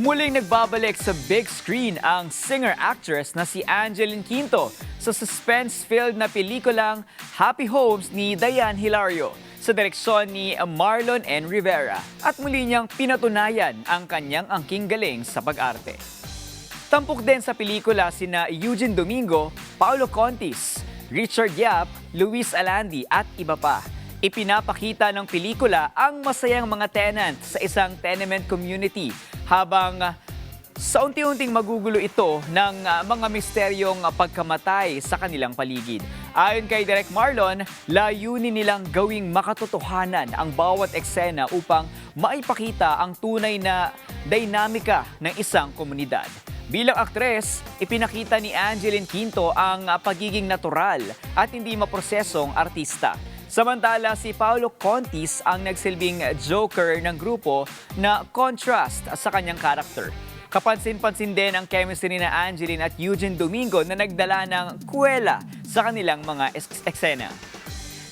Muling nagbabalik sa big screen ang singer-actress na si Angeline Quinto sa suspense-filled na pelikulang Happy Homes ni Dayan Hilario sa direksyon ni Marlon N. Rivera at muli niyang pinatunayan ang kanyang angking galing sa pag-arte. Tampok din sa pelikula sina Eugene Domingo, Paolo Contis, Richard Yap, Luis Alandi at iba pa. Ipinapakita ng pelikula ang masayang mga tenant sa isang tenement community habang ah, sa unti-unting magugulo ito ng ah, mga misteryong ah, pagkamatay sa kanilang paligid. Ayon kay Direk Marlon, layunin nilang gawing makatotohanan ang bawat eksena upang maipakita ang tunay na dinamika ng isang komunidad. Bilang aktres, ipinakita ni Angeline Quinto ang pagiging natural at hindi maprosesong artista. Samantala, si Paolo Contis ang nagsilbing joker ng grupo na contrast sa kanyang karakter. Kapansin-pansin din ang chemistry ni na Angeline at Eugene Domingo na nagdala ng kuwela sa kanilang mga eks- eksena.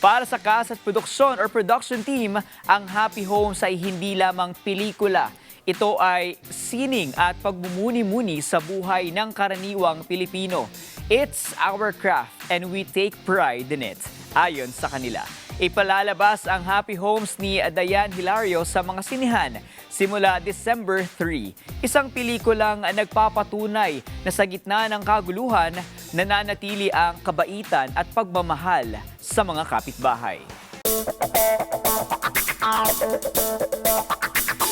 Para sa cast at produksyon or production team, ang Happy Homes ay hindi lamang pelikula. Ito ay sining at pagmumuni-muni sa buhay ng karaniwang Pilipino. It's our craft and we take pride in it, ayon sa kanila. Ipalalabas ang Happy Homes ni Dayan Hilario sa mga sinihan simula December 3. Isang pelikulang nagpapatunay na sa gitna ng kaguluhan, nananatili ang kabaitan at pagmamahal sa mga kapitbahay.